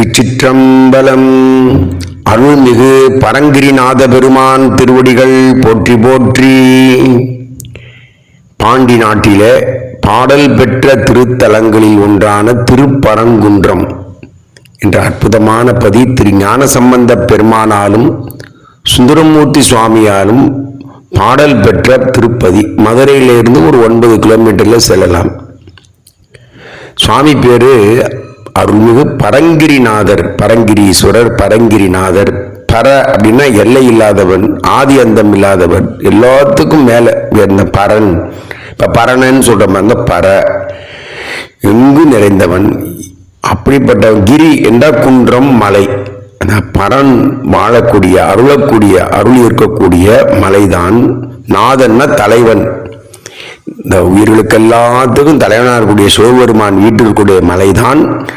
திருச்சிற்றம்பலம். அருள்மிகு பரங்கிரிநாத பெருமான் திருவடிகள் போற்றி போற்றி. பாண்டி நாட்டிலே பாடல் பெற்ற திருத்தலங்களில் ஒன்றான திருப்பரங்குன்றம் என்ற அற்புதமான பதி திரு ஞானசம்பந்த பெருமானாலும் சுந்தரமூர்த்தி சுவாமியாலும் பாடல் பெற்ற திருப்பதி. மதுரையிலிருந்து ஒரு ஒன்பது கிலோமீட்டரில் செல்லலாம். சுவாமி பேரு அருள்மிகு பரங்கிரிநாதர் பரங்கிரீஸ்வரர் பரங்கிரிநாதர் பர அப்படின்னா எல்லை இல்லாதவன் ஆதி அந்தம் இல்லாதவன் எல்லாத்துக்கும் மேலே இந்த பரன்? இப்போ பரணன்னு சொல்கிற மாதிரி பர. எங்கு நிறைந்தவன்? அப்படிப்பட்ட கிரி என்ற குன்றம் மலை. அந்த பரன் வாழக்கூடிய அருளக்கூடிய அருள் இருக்கக்கூடிய மலைதான். நாதன்னா தலைவன். இந்த உயிர்களுக்கு எல்லாத்துக்கும் தலைவனாக இருக்கக்கூடிய சிவபெருமான் வீட்டில் இருக்கக்கூடிய மலைதான்.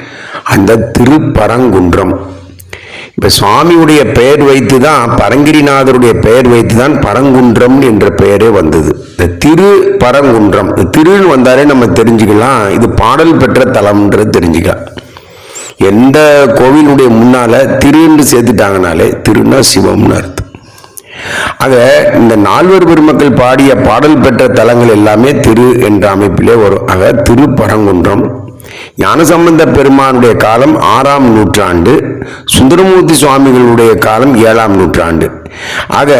அந்த திருப்பரங்குன்றம். இப்போ சுவாமியுடைய பெயர் வைத்து தான் பரங்கிரிநாதருடைய பெயர் வைத்து தான் பரங்குன்றம் என்ற பெயரே வந்தது. இந்த திரு பரங்குன்றம் திருன்னு வந்தாலே நம்ம தெரிஞ்சுக்கலாம் இது பாடல் பெற்ற தலம்ன்றது தெரிஞ்சுக்கலாம். எந்த கோவிலுடைய முன்னால திருன்னு சேர்த்துட்டாங்கனாலே திருன்னா சிவம்னு அர்த்தம். ஆக இந்த நால்வர் பெருமக்கள் பாடிய பாடல் பெற்ற தலங்கள் எல்லாமே திரு என்ற அமைப்பிலே வரும். ஆக திருப்பரங்குன்றம் ஞானசம்பந்த பெருமானுடைய காலம் ஆறாம் நூற்றாண்டு சுந்தரமூர்த்தி சுவாமிகளுடைய காலம் ஏழாம் நூற்றாண்டு. ஆக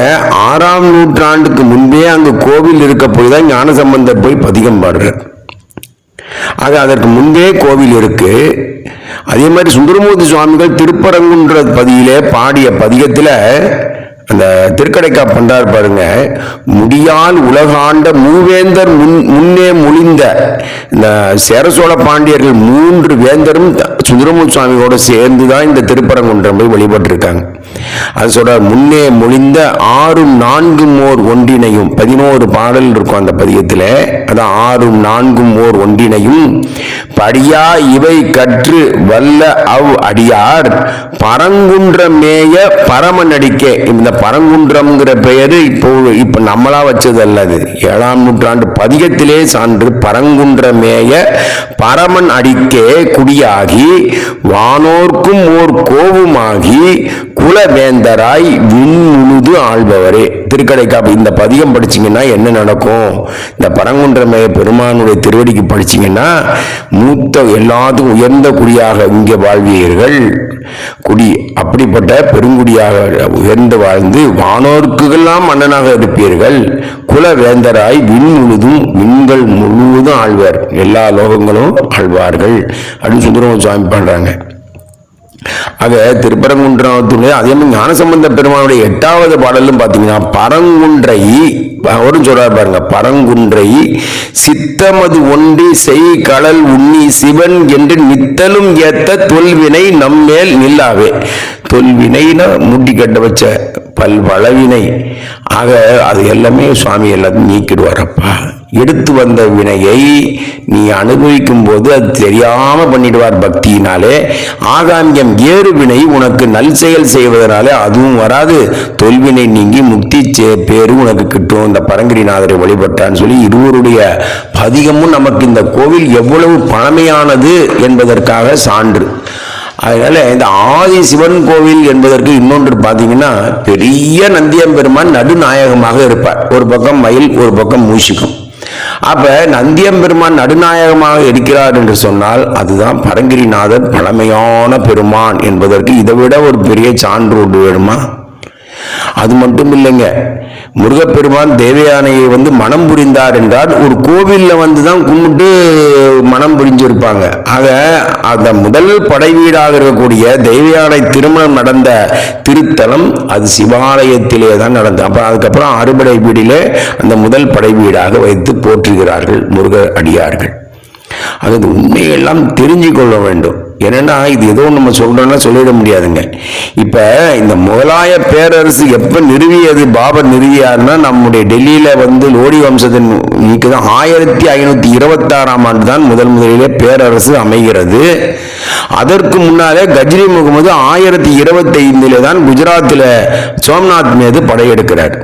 ஆறாம் நூற்றாண்டுக்கு முன்பே அங்கு கோவில் இருக்க போய் தான் ஞானசம்பந்தர் போய் பதிகம் பாடுறார். ஆக அதற்கு முன்பே கோவில் இருக்கு. அதே மாதிரி சுந்தரமூர்த்தி சுவாமிகள் திருப்பரங்குன்ற பதியிலே பாடிய பதிகத்தில் அந்த திருக்கடைக்கா பண்றார் பாருங்க. முடியால் உலகாண்ட மூவேந்தர் முன் முன்னே முழிந்த இந்த சேரசோழ பாண்டியர்கள் மூன்று வேந்தரும் சுந்தரமூர் சுவாமியோட சேர்ந்து தான் இந்த திருப்பரங்குன்றம் போய் வழிபட்டிருக்காங்க. அது சொல்ற முன்னே மொழிந்த ஆறும் நான்கும் ஓர் ஒன்றினையும் பதினோரு பாடல் இருக்கும் அந்த பதியத்தில் அதான் ஆறும் நான்கும் ஓர் ஒன்றினையும் படியா இவை கற்று வல்ல அவ் அடியார். பரங்குன்ற மேய பரமநடிக்கே. இந்த பரங்குன்றம்ங்கிற பெயரு இப்போ இப்ப நம்மளா வச்சது அல்லது ஏழாம் நூற்றாண்டு பதிகத்திலே சான்று பரங்குன்ற மேய பரமன் அடிக்கே குடியாகி வானோர்க்கும் ஓர் கோவுமாகி குலவேந்தராய் விண்முழுது ஆள்பவரே. திருக்கடைக்காப்பு இந்த பதிகம் படிச்சீங்கன்னா என்ன நடக்கும்? இந்த பரங்குன்றமய பெருமானுடைய திருவடிக்கு படிச்சீங்கன்னா மூத்த எல்லாத்துக்கும் உயர்ந்த குடியாக இங்கே வாழ்வீர்கள். குடி அப்படிப்பட்ட பெருங்குடியாக உயர்ந்து வாழ்ந்து வானோர்க்குகெல்லாம் மன்னனாக இருப்பீர்கள். குலவேந்தராய் விண் முழுதும் விண்கள் முழுவதும் ஆழ்வார் எல்லா லோகங்களும் ஆழ்வார்கள் அப்படின்னு சுந்தரமூர்த்தி சுவாமி பண்ணுறாங்க ஆக திருப்பரங்குன்றத்துடைய அதே மாதிரி ஞானசம்பந்த பெருமானுடைய எட்டாவது பாடலும் பார்த்தீங்கன்னா பரங்குன்றை அவரும் சொல்றார் பாருங்க பரங்குன்றை சித்தமது ஒன்றி செய் கடல் உண்ணி சிவன் என்று நித்தலும் ஏத்த தொல்வினை நம்மேல் நில்லாவே. தொல்வினைனா முட்டி கட்ட வச்ச பல் வளவினை. ஆக அது எல்லாமே சுவாமி எல்லாத்தையும் நீக்கிடுவாரப்பா எடுத்து வந்த வினையை நீ அனுபவிக்கும் போது அது தெரியாம பண்ணிடுவார் பக்தியினாலே. ஆகாமியம் ஏறு வினை உனக்கு நல் செயல் செய்வதனாலே அதுவும் வராது. தொல்வினை நீங்கி முக்தி சே- பேரு உனக்கு கிட்டும். இந்த பரங்கிரிநாதரை வழிபட்டான்னு சொல்லி இருவருடைய பதிகமும் நமக்கு இந்த கோவில் எவ்வளவு பழமையானது என்பதற்காக சான்று. அதனால இந்த ஆதி சிவன் கோவில் என்பதற்கு இன்னொன்று பார்த்தீங்கன்னா பெரிய நந்தியம்பெருமான் நடுநாயகமாக இருப்பார். ஒரு பக்கம் மயில் ஒரு பக்கம் மூஷிக்கும் அப்ப நந்தியம்பெருமான் நடுநாயகமாக இருக்கிறார் என்று சொன்னால் அதுதான் பரங்கிரிநாதர் பழமையான பெருமான் என்பதற்கு இதை விட ஒரு பெரிய சான்று ஒன்று வேணுமா? அது மட்டும் இல்லைங்க முருகப்பெருமான் தேவயானையை வந்து மனம் புரிந்தார் என்றால் ஒரு கோவிலில் வந்து தான் கும்பிட்டு மனம் புரிஞ்சிருப்பாங்க. ஆக அந்த முதல் படை வீடாக இருக்கக்கூடிய தேவயானை திருமணம் நடந்த திருத்தலம் அது சிவாலயத்திலே தான் நடந்தது. அப்புறம் அதுக்கப்புறம் அறுபடை வீடிலே அந்த முதல் படை வீடாக வைத்து போற்றுகிறார்கள் முருக அடியார்கள். அது உண்மையெல்லாம் தெரிஞ்சு கொள்ள வேண்டும். என்னென்னா இது ஏதோ நம்ம சொல்கிறோன்னா சொல்லிட முடியாதுங்க. இப்போ இந்த முகலாய பேரரசு எப்போ நிறுவியது பாபர் நிறுவியாருன்னா நம்முடைய டெல்லியில் வந்து லோடி வம்சத்தின் நீக்குதான் ஆயிரத்தி ஐநூற்றி இருபத்தாறாம் ஆண்டு தான் முதல் முதலிலே பேரரசு அமைகிறது. அதற்கு முன்னாலே கஜ்ரி முகமது ஆயிரத்தி இருபத்தைந்தில் தான் குஜராத்தில் சோம்நாத் மீது படையெடுக்கிறார்.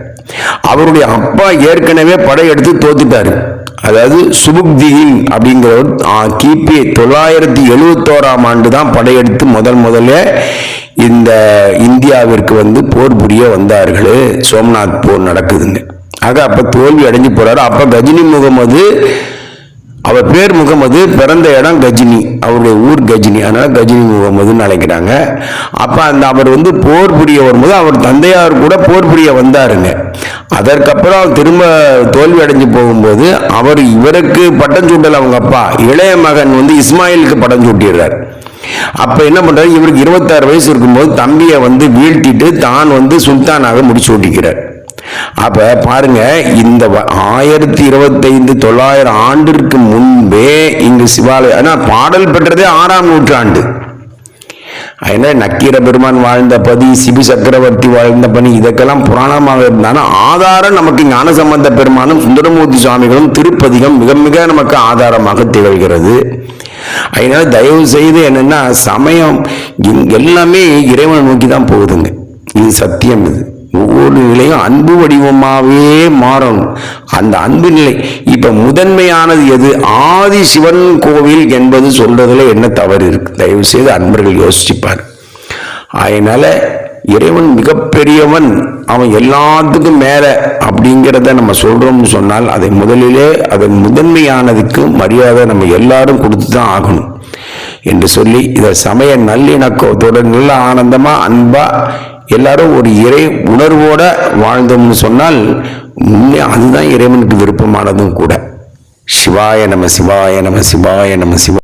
அவருடைய அப்பா ஏற்கனவே படையெடுத்து தோத்துட்டாரு. அதாவது சுபுக்தியின் அப்படிங்கிறவர் கிபி தொள்ளாயிரத்தி எழுவத்தோராம் ஆண்டு தான் படையெடுத்து முதல் முதல்ல இந்த இந்தியாவிற்கு வந்து போர் புரிய வந்தார்கள். சோம்நாத் போர் நடக்குதுங்க. ஆக அப்போ தோல்வி அடைஞ்சு போறாரு. அப்போ கஜினி முகமது அவர் பேர் முகமது பிறந்த இடம் கஜினி. அவருடைய ஊர் கஜினி. அதனால் கஜினி முகமதுன்னு அழைக்கிறாங்க. அப்போ அந்த அவர் வந்து போர் புரிய வரும்போது அவர் தந்தையார் கூட போர் புரிய வந்தாருங்க. அதற்கப்புறம் திரும்ப தோல்வி அடைஞ்சு போகும்போது அவர் இவருக்கு பட்டம் சூட்டல் அவங்க அப்பா. இளைய மகன் வந்து இஸ்மாயிலுக்கு பட்டம் சூட்டிடுறார். அப்போ என்ன பண்ணுறாரு இவருக்கு இருபத்தாறு வயசு இருக்கும்போது தம்பியை வந்து வீழ்த்திட்டு தான் வந்து சுல்தானாக முடிச்சு ஓட்டிக்கிறார். அப்ப பாருங்க இந்த வ- ஆயிரத்தி இருபத்தைந்து தொள்ளாயிரம் ஆண்டிற்கு முன்பே இங்கு சிவாலயம் ஆனால் பாடல் பெற்றதே ஆறாம் நூற்றாண்டு. என்ன நக்கீர பெருமான் வாழ்ந்த பதி சிபி சக்கரவர்த்தி வாழ்ந்த பணி இதற்கெல்லாம் புராணமாக இருந்தாலும் ஆதாரம் நமக்கு ஞான சம்பந்த பெருமானும் சுந்தரமூர்த்தி சுவாமிகளும் திருப்பதிகம் மிக மிக நமக்கு ஆதாரமாக திகழ்கிறது. அதனால தயவு செய்து என்னென்னா சமயம் எல்லாமே இறைவனை நோக்கி தான் போகுதுங்க. இது சத்தியம் இது. ஒவ்வொரு நிலையும் அன்பு வடிவமாகவே மாறணும். அந்த அன்பு நிலை இப்போ முதன்மையானது எது? ஆதி சிவன் கோவில் என்பது சொல்றதுல என்ன தவறு இருக்கு? தயவு செய்து அன்பர்கள் யோசிச்சுப்பார். அதனால இறைவன் மிகப்பெரியவன். அவன் எல்லாத்துக்கும் மேல அப்படிங்கிறத நம்ம சொல்றோம்னு சொன்னால் அதை முதலிலே அதன் முதன்மையானதுக்கு மரியாதை நம்ம எல்லாரும் கொடுத்து தான் ஆகணும். என்று சொல்லி இதை சமய நல்லிணக்கத்தோட நல்ல ஆனந்தமா அன்பா எல்லாரும் ஒரு இறை உணர்வோட வாழ்ந்தோம்னு சொன்னால் உண்மை அதுதான் இறைவனுக்கு விருப்பமானதும் கூட. சிவாய நம சிவாய நம சிவாய நம சிவாய